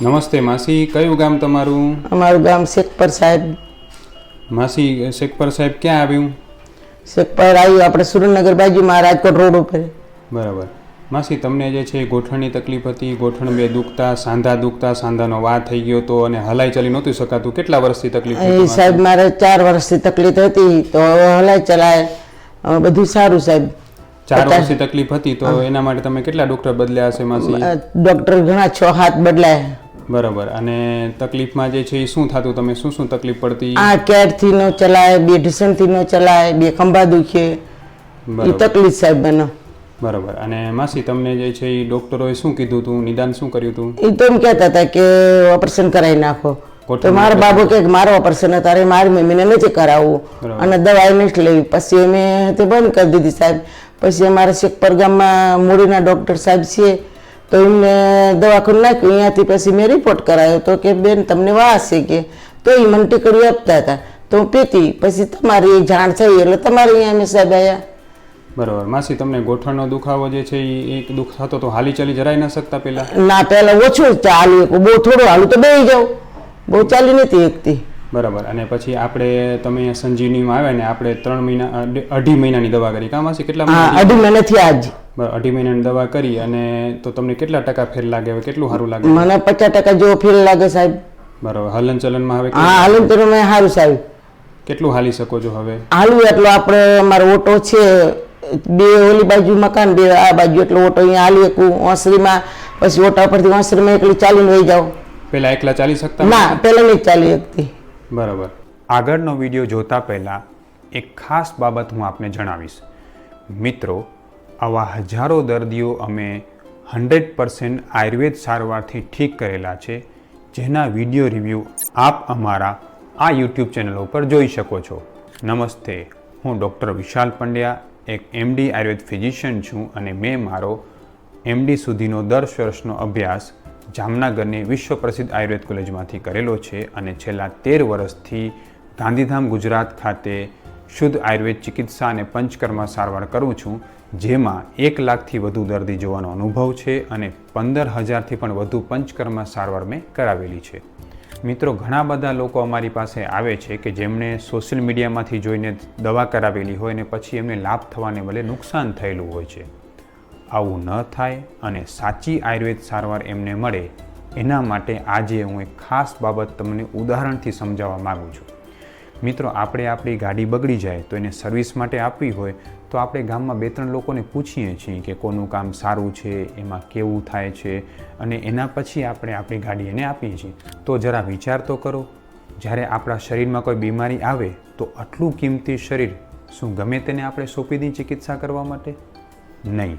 નમસ્તે માસી કયું ગામ તમારું? અમારું ગામ શેખપર સાહેબ. માસી શેખપર સાહેબ ક્યાં આવ્યું? શેખપર આવ્યું આપણે સુરેન્દ્રનગર બાજુમાં રાજકોટ રોડ ઉપર. બરાબર. માસી તમને જે છે ગોઠણની તકલીફ હતી ગોઠણ બે દુખતા સાંધા દુખતા સાંધાનો વા થઈ ગયો હતો અને હલાઈ ચાલી નહોતું શકાતું. કેટલા વર્ષથી તકલીફ એ હતી સાહેબ મારે ચાર વર્ષથી તકલીફ હતી તો હલાઈ ચલાય. બધું સારું સાહેબ. ચાર વર્ષથી તકલીફ હતી તો એના માટે તમે કેટલા ડોક્ટર બદલ્યા હશે માસી? ડોક્ટર ઘણા છ હાથ બદલાય. બરાબર. અને તકલીફમાં જે છે એ શું થતું? તમે શું શું તકલીફ પડતી? આ કેરથી નો ચલાય બે ઢીસણથી નો ચલાય બે ખંભા દુખે. એ તકલીફ સાહેબ મને. બરાબર. અને માસી તમને જે છે એ ડોક્ટરોએ શું કીધું હતું નિદાન શું કર્યું હતું એ તો એમ કહેતા હતા કે ઓપરેશન કરાવી નાખો. તો મારો બાબુ કે મારો ઓપરેશન તારે મારી મમ્મીને નથી કરાવવું. અને દવાઈ નથી લેવી. પછી અમે તે બંધ કરી દીધી સાહેબ. પછી અમારા શેખપર ગામમાં મૂડીના ડૉક્ટર સાહેબ છે તો એમને દવાખાનું નાખ્યું અહીંયાથી પછી મેં રિપોર્ટ કરાયો તો કે બેન તમને વાસ છે કે. તો એ મને ટીકડી આપતા હતા. તો હું પીતી પછી તમારી જાણ થઈ એટલે તમારે અહીંયા અમે સાહેબ આવ્યા બરાબર. માસી તમને ગોઠણનો દુખાવો જે છે એ એક દુખ થતો તો હાલી ચાલી જરાય ન શકતા પહેલા ના પહેલાં ઓછું ચાલી બહુ થોડું હાલું તો બેસી જાઉં. બહુ ચાલી નથી એકતી બરાબર. અને પછી આપણે તમે સંજીવનીમાં આવ્યા ને આપણે ત્રણ મહિના અઢી- મહિનાની દવા કરી. કામ હશે? કેટલા અઢી મહિના મહિનાથી આજ. અઢી મહિનાની દવા કરી અને તો તમને કેટલા ટકા ફેર લાગે? હવે કેટલું સારું લાગે? મને પચાસ ટકા જેવો ફેર લાગે સાહેબ. બરાબર. હલન ચલનમાં હવે હા હલન તો મેં સારું સાહેબ. કેટલું હાલી શકો છો હવે? હાલું એટલો આપણે અમારો ઓટો છે બે ઓલી બાજુ મકાન બે આ બાજુ એટલો ઓટો અહીંયા હાલી શકું ઓસરીમાં પછી ઓટા પરથી ઓસરીમાં એકલી ચાલીને વહી જાઉં પહેલા એકલા ચાલી શકતા? ના પહેલા નહીં ચાલી શકતી. બરાબર. આગળનો વીડિયો જોતા પહેલાં એક ખાસ બાબત હું આપને જણાવીશ. મિત્રો, આવા હજારો દર્દીઓ અમે હંડ્રેડ પર્સન્ટ આયુર્વેદ સારવારથી ઠીક કરેલા છે, જેના વીડિયો રિવ્યૂ આપ અમારા આ યુટ્યુબ ચેનલ ઉપર જોઈ શકો છો. નમસ્તે, હું ડૉક્ટર વિશાલ પંડ્યા, એક એમડી આયુર્વેદ ફિઝિશિયન છું અને મેં મારો એમડી સુધીનો દસ વર્ષનો અભ્યાસ જામનગરની વિશ્વ પ્રસિદ્ધ આયુર્વેદ કોલેજમાંથી કરેલો છે અને છેલ્લા તેર વર્ષથી ગાંધીધામ ગુજરાત ખાતે શુદ્ધ આયુર્વેદ ચિકિત્સા અને પંચકર્મ સારવાર કરું છું, જેમાં એક લાખથી વધુ દર્દી જોવાનો અનુભવ છે અને પંદર હજારથી પણ વધુ પંચકર્મ સારવાર મેં કરાવેલી છે. મિત્રો, ઘણા બધા લોકો અમારી પાસે આવે છે કે જેમણે સોશિયલ મીડિયામાંથી જોઈને દવા કરાવેલી હોય અને પછી એમને લાભ થવાને બદલે નુકસાન થયેલું હોય છે. આવું ન થાય અને સાચી આયુર્વેદ સારવાર એમને મળે, એના માટે આજે હું એક ખાસ બાબત તમને ઉદાહરણથી સમજાવવા માગું છું. મિત્રો, આપણે આપણી ગાડી બગડી જાય તો એને સર્વિસ માટે આપવી હોય, તો આપણે ગામમાં બે ત્રણ લોકોને પૂછીએ છીએ કે કોનું કામ સારું છે, એમાં કેવું થાય છે, અને એના પછી આપણે આપણી ગાડી એને આપીએ છીએ. તો જરા વિચાર તો કરો, જ્યારે આપણા શરીરમાં કોઈ બીમારી આવે, તો આટલું કિંમતી શરીર શું ગમે તેને આપણે સોંપી દઈએ ચિકિત્સા કરવા માટે? નહીં.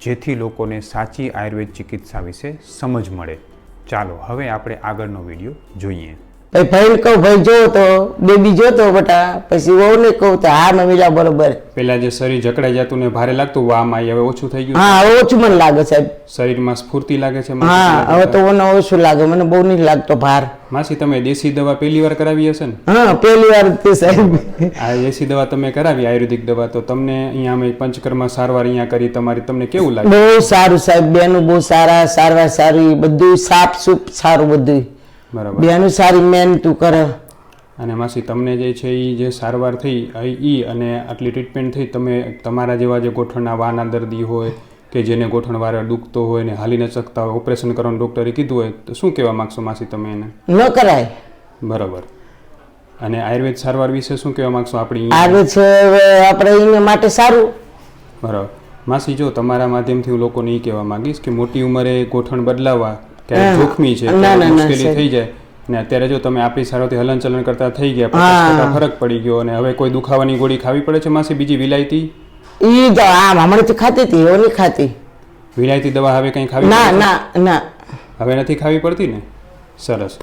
જેથી લોકોને સાચી આયુર્વેદ ચિકિત્સા વિશે સમજ મળે. ચાલો હવે આપણે આગળનો વીડિયો જોઈએ. પછી ભાઈને કહું ભાઈ જો તો બેબી જોતો બટા. પછી વહુને કહું તો હા મમ્મી બરોબર. પેલા જે શરીર જકડાઈ જતું ને ભારે લાગતું વામાં હવે ઓછું થઈ ગયું. હા ઓછું મને લાગે સાહેબ શરીરમાં સ્ફૂર્તિ લાગે છે હા હવે તો મને ઓછું લાગે મને બહુ નહીં લાગતો ભાર. માસી તમે દેશી દવા પહેલી વાર કરાવી હશે ને? હા પહેલી વાર તે સાહેબ. આ દેશી દવા તમે કરાવી આયુર્વેદિક દવા તો તમને અહીંયા અમે પંચકર્મા સારવાર અહીંયા કરી તમારી તમને કેવું લાગે? બહુ સારું સાહેબ બેનું બહુ સારા સારવાર સારી બધું સાફ સૂપ સારું બધું. બરાબર. અનુસાર સારી મહેનતું કર. અને માસી તમને જે છે એ જે સારવાર થઈ એ અને આટલી ટ્રીટમેન્ટ થઈ તમે તમારા જેવા જે ગોઠણના વાના દર્દી હોય કે જેને ગોઠણ વારે દુખતો હોય ને હાલી ન શકતા હોય ઓપરેશન કરવાનું ડૉક્ટરે કીધું હોય તો શું કહેવા માગશો માસી તમે એને? ન કરાય. બરાબર. અને આયુર્વેદ સારવાર વિશે શું કહેવા માગશો આપણી? છે આપણે એને માટે સારું. બરાબર. માસી જો તમારા માધ્યમથી હું લોકોને એ કહેવા માંગીશ કે મોટી ઉંમરે ગોઠણ બદલાવા ક્યારેક જોખમી છે મુશ્કેલી થઈ જાય. ને અત્યારે જો તમે આપણી સારોથી હલનચલન કરતા થઈ ગયા. ફરક પડી ગયો અને હવે કોઈ દુખાવાની ગોળી ખાવી પડે છે માસી? બીજી વિલાયતી? ઈ તો આમ હમણાં તો ખાતી હતી ઓલી ખાતી વિલાયતી દવા હવે કંઈ ખાવી ના ના ના. હવે નથી ખાવી પડતી ને? સરસ.